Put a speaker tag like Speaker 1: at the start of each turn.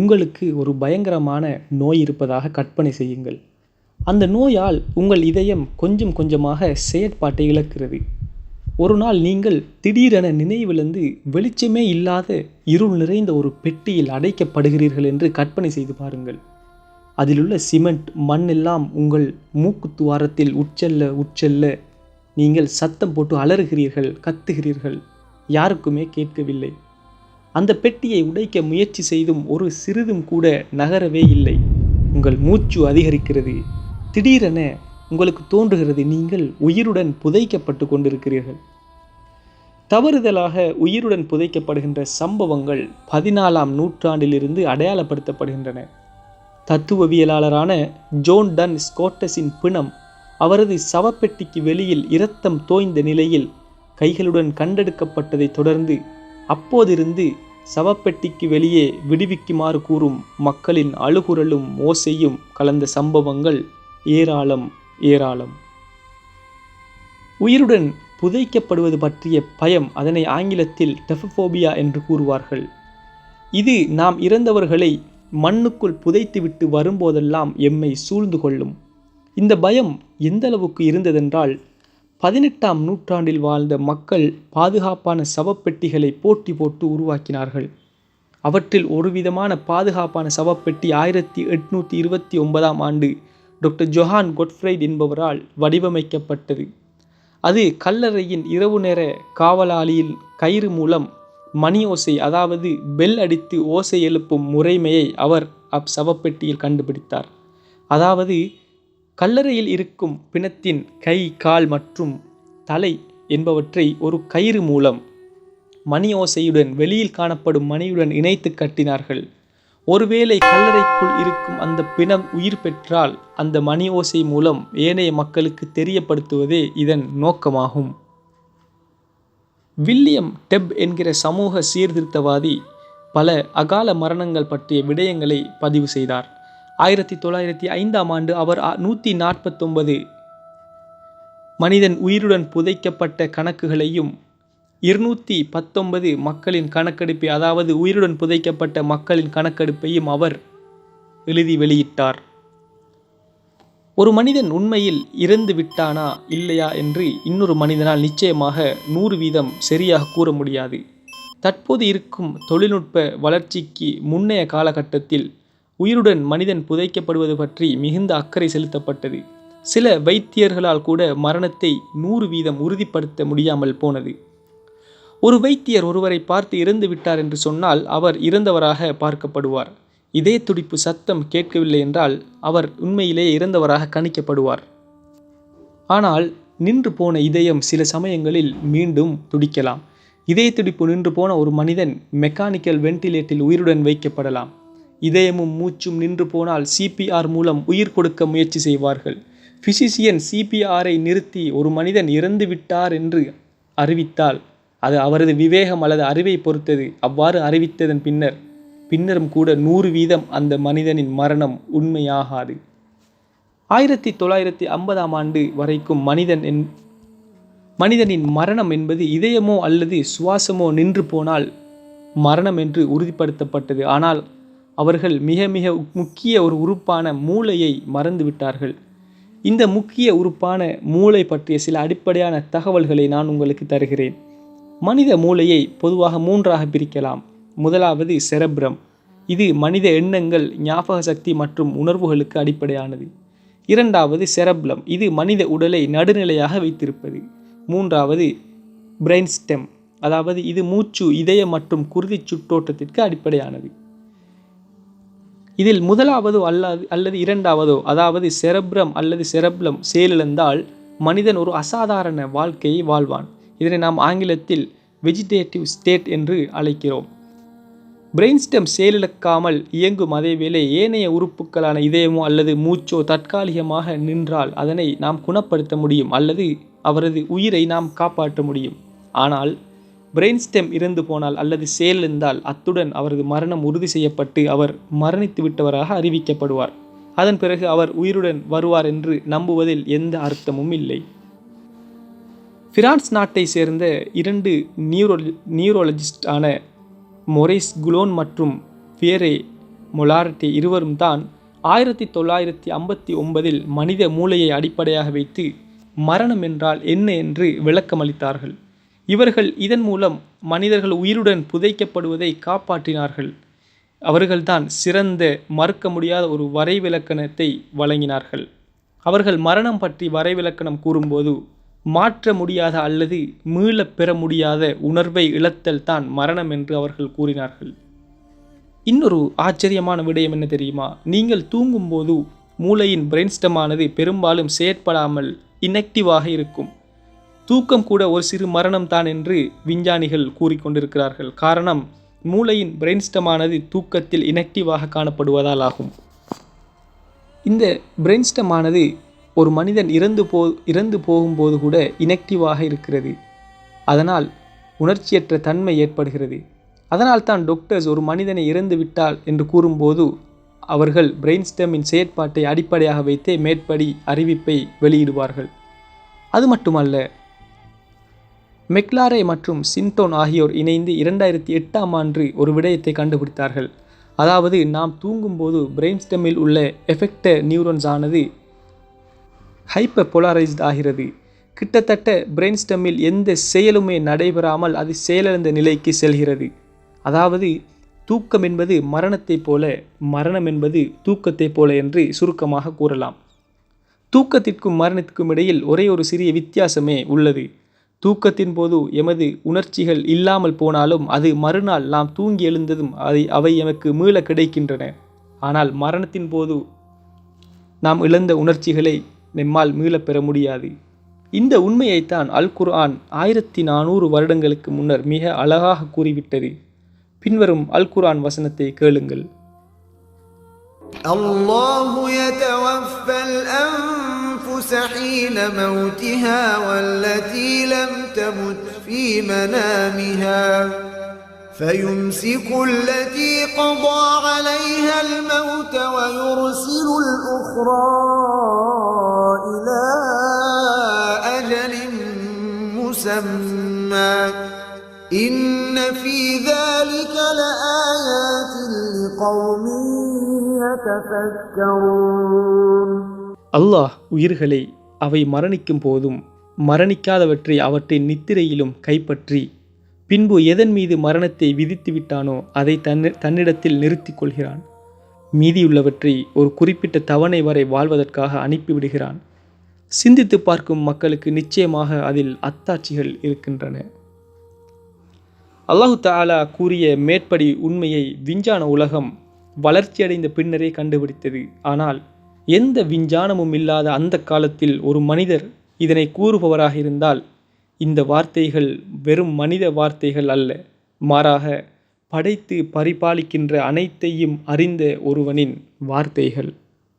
Speaker 1: உங்களுக்கு ஒரு பயங்கரமான நோய் இருப்பதாக கற்பனை செய்யுங்கள். அந்த நோயால் உங்கள் இதயம் கொஞ்சம் கொஞ்சமாக செயற்பாட்டை இழக்கிறது. ஒரு நாள் நீங்கள் திடீரென நினைவிழந்து வெளிச்சமே இல்லாத இருள் நிறைந்த ஒரு பெட்டியில் அடைக்கப்படுகிறீர்கள் என்று கற்பனை செய்து பாருங்கள். அதிலுள்ள சிமெண்ட் மண் எல்லாம் உங்கள் மூக்கு துவாரத்தில் உட்செல்ல உட்செல்ல நீங்கள் சத்தம் போட்டு அலறுகிறீர்கள் கத்துகிறீர்கள். யாருக்குமே கேட்கவில்லை. அந்த பெட்டியை உடைக்க முயற்சி செய்தும் ஒரு சிறிதும் கூட நகரவே இல்லை. உங்கள் மூச்சு அதிகரிக்கிறது. திடீரென உங்களுக்கு தோன்றுகிறது நீங்கள் உயிருடன் புதைக்கப்பட்டு கொண்டிருக்கிறீர்கள். தவறுதலாக உயிருடன் புதைக்கப்படுகின்ற சம்பவங்கள் பதினாலாம் நூற்றாண்டிலிருந்து அடையாளப்படுத்தப்படுகின்றன. தத்துவவியலாளரான ஜோன் டன் ஸ்கோட்டஸின் பிணம் அவரது சவப்பெட்டிக்கு வெளியில் இரத்தம் தோய்ந்த நிலையில் கைகளுடன் கண்டெடுக்கப்பட்டதைத் தொடர்ந்து அப்போதிருந்து சவப்பெட்டிக்கு வெளியே விடுவிக்குமாறு கூறும் மக்களின் அழுகுரலும் ஓசையும் கலந்த சம்பவங்கள் ஏராளம் ஏராளம். உயிருடன் புதைக்கப்படுவது பற்றிய பயம் அதனை ஆங்கிலத்தில் டெஃபோபியா என்று கூறுவார்கள். இது நாம் இறந்தவர்களை மண்ணுக்குள் புதைத்துவிட்டு வரும்போதெல்லாம் எம்மை சூழ்ந்து கொள்ளும். இந்த பயம் எந்தளவுக்கு இருந்ததென்றால் பதினெட்டாம் நூற்றாண்டில் வாழ்ந்த மக்கள் பாதுகாப்பான சவப்பெட்டிகளை போட்டி போட்டு உருவாக்கினார்கள். அவற்றில் ஒருவிதமான பாதுகாப்பான சவப்பெட்டி ஆயிரத்தி எட்நூற்றி இருபத்தி ஒன்பதாம் ஆண்டு டாக்டர் ஜொஹான் கொட்ஃப்ரைட் என்பவரால் வடிவமைக்கப்பட்டது. அது கல்லறையின் இரவு நேர காவலாளியின் கயிறு மூலம் மணி ஓசை அதாவது பெல் அடித்து ஓசை எழுப்பும் முறைமையை அவர் அப் சவப்பெட்டியில் கண்டுபிடித்தார். அதாவது கல்லறையில் இருக்கும் பிணத்தின் கை கால் மற்றும் தலை என்பவற்றை ஒரு கயிறு மூலம் மணி ஓசையுடன் வெளியில் காணப்படும் மணியுடன் இணைத்து கட்டினார்கள். ஒருவேளை கல்லறைக்குள் இருக்கும் அந்த பிணம் உயிர் பெற்றால் அந்த மணி ஓசை மூலம் ஏனைய மக்களுக்கு தெரியப்படுத்துவதே இதன் நோக்கமாகும். வில்லியம் டெப் என்கிற சமூக சீர்திருத்தவாதி பல அகால மரணங்கள் பற்றிய விடயங்களை பதிவு செய்தார். ஆயிரத்தி தொள்ளாயிரத்தி ஐந்தாம் ஆண்டு அவர் நூற்றி நாற்பத்தொன்பது மனிதன் உயிருடன் புதைக்கப்பட்ட கணக்குகளையும் இருநூற்றி பத்தொன்பது மக்களின் கணக்கெடுப்பை அதாவது உயிருடன் புதைக்கப்பட்ட மக்களின் கணக்கெடுப்பையும் அவர் எழுதி வெளியிட்டார். ஒரு மனிதன் உண்மையில் இறந்து விட்டானா இல்லையா என்று இன்னொரு மனிதனால் நிச்சயமாக நூறு வீதம் சரியாக கூற முடியாது. தற்போது இருக்கும் தொழில்நுட்ப வளர்ச்சிக்கு முன்னைய காலகட்டத்தில் உயிருடன் மனிதன் புதைக்கப்படுவது பற்றி மிகுந்த அக்கறை செலுத்தப்பட்டது. சில வைத்தியர்களால் கூட மரணத்தை நூறு வீதம் உறுதிப்படுத்த முடியாமல் போனது. ஒரு வைத்தியர் ஒருவரை பார்த்து இறந்து விட்டார் என்று சொன்னால் அவர் இறந்தவராக பார்க்கப்படுவார். இதே துடிப்பு சத்தம் கேட்கவில்லை என்றால் அவர் உண்மையிலேயே இறந்தவராக கணிக்கப்படுவார். ஆனால் நின்று போன இதயம் சில சமயங்களில் மீண்டும் துடிக்கலாம். இதய துடிப்பு நின்று போன ஒரு மனிதன் மெக்கானிக்கல் வென்டிலேட்டில் உயிருடன் வைக்கப்படலாம். இதயமும் மூச்சும் நின்று போனால் சிபிஆர் மூலம் உயிர் கொடுக்க முயற்சி செய்வார்கள். பிசிசியன் சிபிஆரை நிறுத்தி ஒரு மனிதன் இறந்து விட்டார் என்று அறிவித்தால் அது அவரது விவேகம் அல்லது அறிவை பொறுத்தது. அவ்வாறு அறிவித்ததன் பின்னர் பின்னரும் கூட நூறு வீதம் அந்த மனிதனின் மரணம் உண்மையாகாது. ஆயிரத்தி தொள்ளாயிரத்தி ஐம்பதாம் ஆண்டு வரைக்கும் மனிதன் என் மனிதனின் மரணம் என்பது இதயமோ அல்லது சுவாசமோ நின்று போனால் மரணம் என்று உறுதிப்படுத்தப்பட்டது. ஆனால் அவர்கள் மிக மிக முக்கிய ஒரு உறுப்பான மூளையை மறந்துவிட்டார்கள். இந்த முக்கிய உறுப்பான மூளை பற்றிய சில அடிப்படையான தகவல்களை நான் உங்களுக்கு தருகிறேன். மனித மூளையை பொதுவாக மூன்றாக பிரிக்கலாம். முதலாவது செரப்ரம். இது மனித எண்ணங்கள் ஞாபக சக்தி மற்றும் உணர்வுகளுக்கு அடிப்படையானது. இரண்டாவது செரப்லம். இது மனித உடலை நடுநிலையாக வைத்திருப்பது. மூன்றாவது பிரெயின் ஸ்டெம் அதாவது இது மூச்சு இதய மற்றும் குருதி சுற்றோட்டத்திற்கு அடிப்படையானது. இதில் முதலாவதோ அல்லது அல்லது இரண்டாவதோ அதாவது செரப்ரம் அல்லது செரப்லம் செயலிழந்தால் மனிதன் ஒரு அசாதாரண வாழ்க்கையை வாழ்வான். இதனை நாம் ஆங்கிலத்தில் வெஜிடேட்டிவ் ஸ்டேட் என்று அழைக்கிறோம். பிரெயின்ஸ்டெம் செயலிழக்காமல் இயங்கும் அதேவேளை ஏனைய உறுப்புகளான இதயமோ அல்லது மூச்சோ தற்காலிகமாக நின்றால் அதனை நாம் குணப்படுத்த முடியும் அல்லது அவரது உயிரை நாம் காப்பாற்ற முடியும். ஆனால் பிரெயின்ஸ்டெம் இறந்து போனால் அல்லது செயலிழந்தால் அத்துடன் அவரது மரணம் உறுதி செய்யப்பட்டு அவர் மரணித்து விட்டவராக அறிவிக்கப்படுவார். அதன் பிறகு அவர் உயிருடன் வருவார் என்று நம்புவதில் எந்த அர்த்தமும் இல்லை. பிரான்ஸ் நாட்டை சேர்ந்த இரண்டு நியூரோ நியூரோலஜிஸ்டான மொரேஸ் குலோன் மற்றும் பியரே மொலாரட்டி இருவரும் தான் ஆயிரத்தி தொள்ளாயிரத்தி ஐம்பத்தி ஒன்பதில் மனித மூளையை அடிப்படையாக வைத்து மரணம் என்றால் என்ன என்று விளக்கமளித்தார்கள். இவர்கள் இதன் மூலம் மனிதர்கள் உயிருடன் புதைக்கப்படுவதை காப்பாற்றினார்கள். அவர்கள்தான் சிறந்த மறுக்க முடியாத ஒரு வரைவிலக்கணத்தை வழங்கினார்கள். அவர்கள் மரணம் பற்றி வரைவிலக்கணம் கூறும்போது மாற்ற முடியாத அல்லது மீளப் பெற முடியாத உணர்வை இழத்தல் தான் மரணம் என்று அவர்கள் கூறினார்கள். இன்னொரு ஆச்சரியமான விடயம் என்ன தெரியுமா? நீங்கள் தூங்கும்போது மூளையின் பிரெயின்ஸ்டமானது பெரும்பாலும் செயற்படாமல் இனெக்டிவாக இருக்கும். தூக்கம் கூட ஒரு சிறு மரணம் தான் என்று விஞ்ஞானிகள் கூறிக்கொண்டிருக்கிறார்கள். காரணம் மூளையின் பிரெயின்ஸ்டமானது தூக்கத்தில் இனக்டிவாக காணப்படுவதால் ஆகும். இந்த பிரெயின்ஸ்டமானது ஒரு மனிதன் இறந்து போ இறந்து போகும்போது கூட இனக்டிவாக இருக்கிறது. அதனால் உணர்ச்சியற்ற தன்மை ஏற்படுகிறது. அதனால் தான் டாக்டர்ஸ் ஒரு மனிதனை இறந்து விட்டால் என்று கூறும்போது அவர்கள் பிரெயின்ஸ்டமின் செயற்பாட்டை அடிப்படையாக வைத்தே மேற்படி அறிவிப்பை வெளியிடுவார்கள். அது மட்டுமல்ல மெக்லாரே மற்றும் சின்டோன் ஆகியோர் இணைந்து இரண்டாயிரத்தி எட்டாம் ஆண்டு ஒரு விடயத்தை கண்டுபிடித்தார்கள். அதாவது நாம் தூங்கும்போது பிரெயின்ஸ்டெம்மில் உள்ள எஃபெக்ட நியூரோன்ஸ் ஆனது ஹைப்பர் போலரைஸ்ட் ஆகிறது. கிட்டத்தட்ட பிரெயின்ஸ்டெம்மில் எந்த செயலுமே நடைபெறாமல் அது செயலிழந்த நிலைக்கு செல்கிறது. அதாவது தூக்கம் என்பது மரணத்தைப் போல மரணம் என்பது தூக்கத்தைப் போல என்று சுருக்கமாக கூறலாம். தூக்கத்திற்கும் மரணத்திற்கும் இடையில் ஒரே ஒரு சிறிய வித்தியாசமே உள்ளது. தூக்கத்தின் போது எமது உணர்ச்சிகள் இல்லாமல் போனாலும் அது மறுநாள் நாம் தூங்கி எழுந்ததும் அதை அவை எமக்கு மீள கிடைக்கின்றன. ஆனால் மரணத்தின் போது நாம் இழந்த உணர்ச்சிகளை நம்மால் மீளப் பெற முடியாது. இந்த உண்மையைத்தான் அல் குர்ஆன் ஆயிரத்தி நானூறு வருடங்களுக்கு முன்னர் மிக அழகாக கூறிவிட்டது. பின்வரும் அல் குர்ஆன் வசனத்தை கேளுங்கள்.
Speaker 2: அல்லாஹு الأنفس حين موتها والتي لم تمت في منامها. فيمسك التي قضى عليها الموت ويرسل الأخرى إلى أجل مسمى. إن في ذلك لآيات لقوم يتفكرون.
Speaker 1: அல்லாஹ் உயிர்களை அவை மரணிக்கும் போதும் மரணிக்காதவற்றை அவற்றின் நித்திரையிலும் கைப்பற்றி பின்பு எதன் மீது மரணத்தை விதித்து விட்டானோ அதை தன்னு தன்னிடத்தில் நிறுத்திக் கொள்கிறான். மீதியுள்ளவற்றை ஒரு குறிப்பிட்ட தவணை வரை வாழ்வதற்காக அனுப்பிவிடுகிறான் சிந்தித்து பார்க்கும் மக்களுக்கு நிச்சயமாக அதில் அத்தாட்சிகள் இருக்கின்றன. அல்லாஹு தாலா கூறிய மேற்படி உண்மையை விஞ்ஞான உலகம் வளர்ச்சியடைந்த பின்னரே கண்டுபிடித்தது. ஆனால் எந்த விஞ்ஞானமும் இல்லாத அந்த காலத்தில் ஒரு மனிதர் இதனை கூறுபவராக இருந்தால் இந்த வார்த்தைகள் வெறும் மனித வார்த்தைகள் அல்ல மாறாக படைத்து பரிபாலிக்கின்ற அனைத்தையும் அறிந்த ஒருவனின் வார்த்தைகள்.